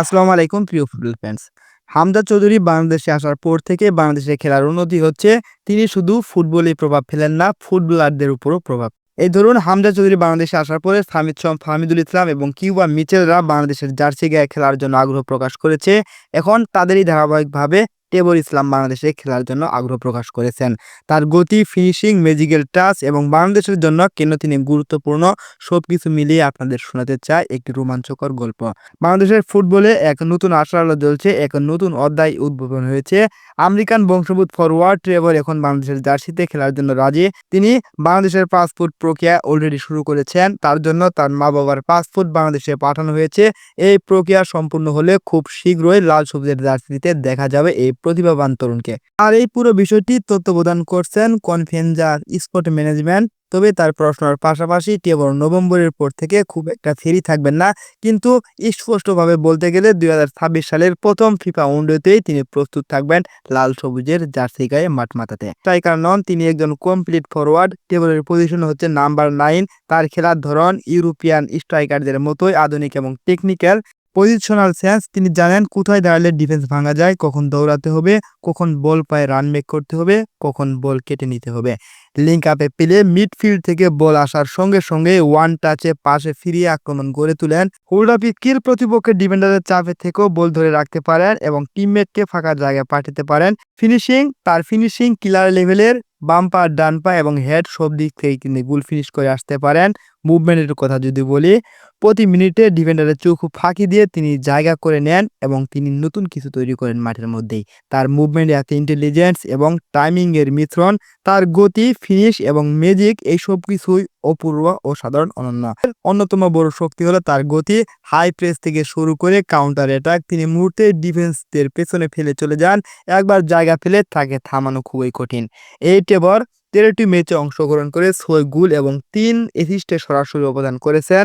আসসালামু আলাইকুম, প্রিয় ফুটবল ফ্যান্স হামজা চৌধুরী বাংলাদেশে আসার পর থেকে বাংলাদেশে খেলার উন্নতি হচ্ছে। তিনি শুধু ফুটবলে প্রভাব ফেলেন না, ফুটবলারদের উপরও প্রভাব। এই ধরুন, হামজা চৌধুরী বাংলাদেশে আসার পরে সামিদ সম, ফাহমিদুল ইসলাম এবং কিউবা মিচেলরা বাংলাদেশের জার্সি গায়ে খেলার জন্য আগ্রহ প্রকাশ করেছে। এখন তাদেরই ধারাবাহিকভাবে টেবর ইসলাম বাংলাদেশে খেলার জন্য আগ্রহ প্রকাশ করেছেন। তার গতি ফিনিশিং ম্যাজিক্যাল টাচ এবং বাংলাদেশের জন্য কেন তিনি গুরুত্বপূর্ণ সবকিছু মিলিয়ে আপনাদের শোনাতে চাই একটি রোমাঞ্চকর গল্প। বাংলাদেশের ফুটবলে এক নতুন আশার আলো জ্বলছে, এক নতুন অধ্যায় উদ্বোধন হয়েছে। আমেরিকান বংশোদ্ভূত ফরওয়ার্ড ট্রেভর এখন বাংলাদেশের জার্সিতে খেলার জন্য রাজি। তিনি বাংলাদেশের পাসপোর্ট প্রক্রিয়া অলরেডি শুরু করেছেন, তার জন্য তার মা বাবার পাসপোর্ট বাংলাদেশে পাঠানো হয়েছে। এই প্রক্রিয়া সম্পূর্ণ হলে খুব শীঘ্রই লাল সবুজের জার্সিতে দেখা যাবে এই প্রতিভাবান তরুণকে। আর এই পুরো বিষয়টি তত্ত্বাবধান করছেন কনফেনজার স্পোর্ট ম্যানেজমেন্ট। তবে তার পড়াশোনার পাশাপাশি কেবল নভেম্বরের পর থেকে খুব একটা ফেরি থাকবেন না। কিন্তু স্পষ্টভাবে বলতে গেলে দুই সালের প্রথম ফিফা উইন্ডোতেই তিনি প্রস্তুত থাকবেন লাল সবুজের জার্সি গায়ে মাঠ মাতাতে স্ট্রাইকার নন তিনি একজন কমপ্লিট ফরওয়ার্ড টেবলের পজিশন হচ্ছে নাম্বার নাইন। তার খেলার ধরন ইউরোপিয়ান স্ট্রাইকারদের মতোই আধুনিক এবং টেকনিক্যাল। পজিশনাল সেন্স তিনি জানেন কোথায় দাঁড়ালে ডিফেন্স ভাঙা যায়, কখন দৌড়াতে হবে, কখন বল পায়ে রান মেক করতে হবে, কখন বল কেটে নিতে হবে। লিঙ্ক আপে পেলে মিডফিল্ড থেকে বল আসার সঙ্গে সঙ্গে ওয়ান টাচে পাশে ফিরিয়ে আক্রমণ গড়ে তুলেন। হোল্ডাপি কিল প্রতিপক্ষের ডিফেন্ডারের চাপে থেকেও বল ধরে রাখতে পারেন এবং টিমমেটকে ফাঁকা জায়গায় পাঠাতে পারেন। ফিনিশিং তার ফিনিশিং কিলার লেভেলের বাম পা ডান পা এবং হেড সব দিক থেকে কিন্তু গুল ফিনিশ করে আসতে পারেন। মুভমেন্টের কথা যদি বলি, প্রতি মিনিটে ডিফেন্ডারের চোখ ফাঁকি দিয়ে তিনি জায়গা করে নেন এবং তিনি নতুন কিছু তৈরি করেন মাঠের মধ্যেই। তার মুভমেন্ট এত ইন্টেলিজেন্স এবং টাইমিংয়ের মিশ্রণ, তার গতি ফিনিশ এবং ম্যাজিক এই সব কিছুই অপূর্ব ও সাধারণ অনন্য। অন্যতম বড় শক্তি হলো তার গতি। হাই প্রেস থেকে শুরু করে কাউন্টার অ্যাটাক তিনি মুহূর্তে ডিফেন্সদের পেছনে ফেলে চলে যান। একবার জায়গা ফেলে তাকে থামানো খুবই কঠিন। এই টেবর তেরোটি ম্যাচে অংশগ্রহণ করে ছয় গোল এবং তিন এসিস্টে সরাসরি অবদান করেছেন।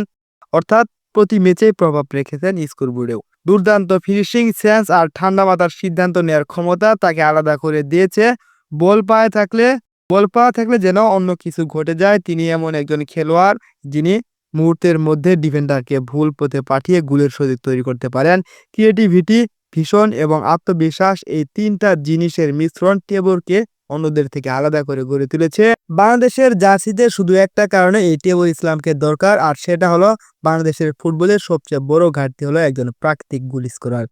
অর্থাৎ প্রতি ম্যাচেই প্রভাব রেখেছেন স্কোরবোর্ডেও দুর্দান্ত ফিনিশিং সেন্স আর ঠান্ডা মাথার সিদ্ধান্ত নেওয়ার ক্ষমতা তাকে আলাদা করে দিয়েছে। বল পায়ে থাকলে বল পাওয়া থাকলে যেন অন্য কিছু ঘটে যায়, তিনি এমন একজন খেলোয়াড় যিনি মুহূর্তের মধ্যে ডিফেন্ডারকে ভুল পথে পাঠিয়ে গুলের সুযোগ তৈরি করতে পারেন। ক্রিয়েটিভিটি ভীষণ এবং আত্মবিশ্বাস এই তিনটা জিনিসের মিশ্রণ টেবরকে অন্যদের থেকে আলাদা করে গড়ে তুলেছে। বাংলাদেশের জার্সিতে শুধু একটা কারণে এই টেবর ইসলামকে দরকার, আর সেটা হলো বাংলাদেশের ফুটবলের সবচেয়ে বড় ঘাটতি হলো একজন প্রাকৃতিক গুল স্কোরার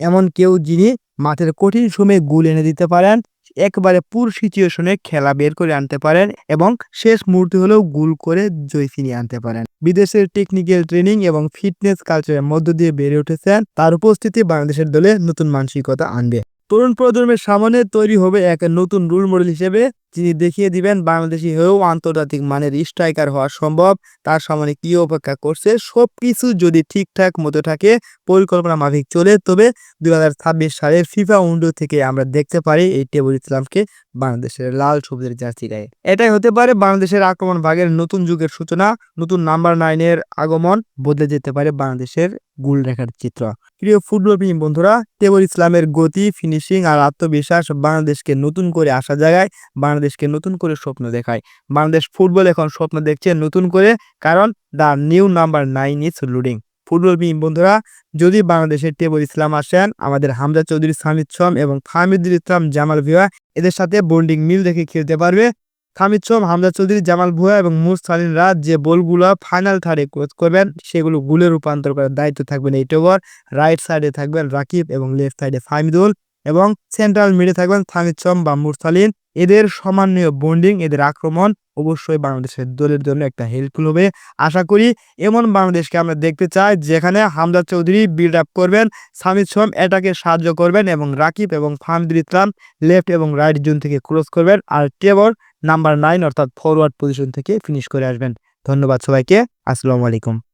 এমন কেউ যিনি মাঠের কঠিন সময়ে গুল এনে দিতে পারেন একবারে পুর সিচুয়েশনে খেলা বের করে আনতে পারেন এবং শেষ মুহূর্তে হলেও গুল করে জয় ফিরিয়ে আনতে পারেন। বিদেশের টেকনিক্যাল ট্রেনিং এবং ফিটনেস কালচারের মধ্য দিয়ে বেড়ে উঠেছেন, তার উপস্থিতি বাংলাদেশের দলে নতুন মানসিকতা আনবে। তরুণ প্রজন্মের সামনে তৈরি হবে এক নতুন রোল মডেল হিসেবে যিনি দেখিয়ে দিবেন, বাংলাদেশি হয়েও আন্তর্জাতিক মানের স্ট্রাইকার হওয়া সম্ভব। তার সামনে কি অপেক্ষা করছে? সবকিছু যদি ঠিকঠাক মতো থাকে, পরিকল্পনা মাফিক চলে। তবে দুই সালের ফিফা উইন্ডো থেকে আমরা দেখতে পারি, এই টেবুল ইসলামকে বাংলাদেশের লাল সবুজের জার্সি গায়ে এটাই হতে পারে বাংলাদেশের আক্রমণ ভাগের নতুন যুগের সূচনা। নতুন নাম্বার নাইনের আগমন বদলে যেতে পারে বাংলাদেশের গুল রেখার চিত্র। প্রিয় ফুটবল প্রেমী বন্ধুরা, টেবল ইসলামের গতি, ফিনিশিং আর আত্মবিশ্বাস বাংলাদেশকে নতুন করে আসা জায়গায় বাংলাদেশকে নতুন করে স্বপ্ন দেখায়। বাংলাদেশ ফুটবল এখন স্বপ্ন দেখছে নতুন করে, কারণ the new number nine is loading football প্রেমী বন্ধুরা, যদি বাংলাদেশের টেবল ইসলাম আসেন, আমাদের হামজা চৌধুরী, সামিদ সম এবং ফাহমিদুল ইসলাম জামাল ভিয়া এদের সাথে বন্ডিং মিল দেখে খেলতে পারবে। খামিদ সোম হামজা চৌধুরী, জামাল ভুয়া এবং মুরসালিনরা যে বলগুলো ফাইনাল থার্ডে কোচ করবেন, সেগুলো গুলে রূপান্তর করার দায়িত্ব থাকবেন এই টোভার রাইট সাইডে থাকবেন রাকিব এবং লেফট সাইডে ফাহমিদুল। এবং সেন্ট্রাল মিডে থাকবেন সোম বা মুরসালিন এদের সমানীয় বন্ডিং এদের আক্রমণ অবশ্যই বাংলাদেশের দলের জন্য একটা হেল্পফুল হবে। আশা করি এমন বাংলাদেশকে আমরা দেখতে চাই যেখানে হামজা চৌধুরী বিল্ড আপ করবেন, সামিদ সোম এটাকে সাহায্য করবেন এবং রাকিব এবং ফাহমিদুল ইসলাম লেফট এবং রাইট জোন থেকে ক্রস করবেন আর টেবর নাম্বার নাইন অর্থাৎ ফরওয়ার্ড পজিশন থেকে ফিনিশ করে আসবেন। ধন্যবাদ সবাইকে, আসসালামু আলাইকুম।